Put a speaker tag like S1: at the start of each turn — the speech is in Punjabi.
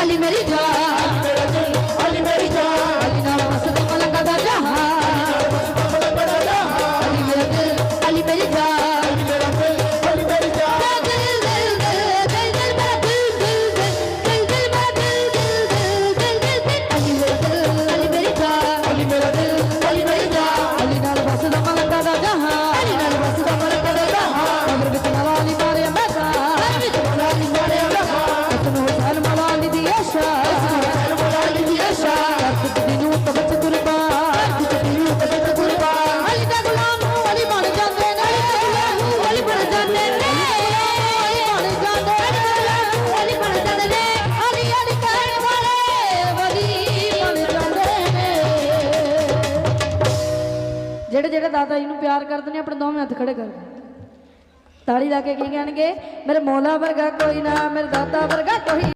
S1: আলিমের জয় ਜਿਹੜੇ ਜਿਹੜੇ ਦਾਦਾ ਜੀ ਨੂੰ ਪਿਆਰ ਕਰਦੇ ਨੇ, ਆਪਣੇ ਦੋਵੇਂ ਹੱਥ ਖੜੇ ਕਰ ਤਾਲੀ ਲਾ ਕੇ ਕੀ ਕਹਿਣਗੇ? ਮੇਰੇ ਮੌਲਾ ਵਰਗਾ ਕੋਈ ਨਾ, ਮੇਰੇ ਦਾਦਾ ਵਰਗਾ ਕੋਈ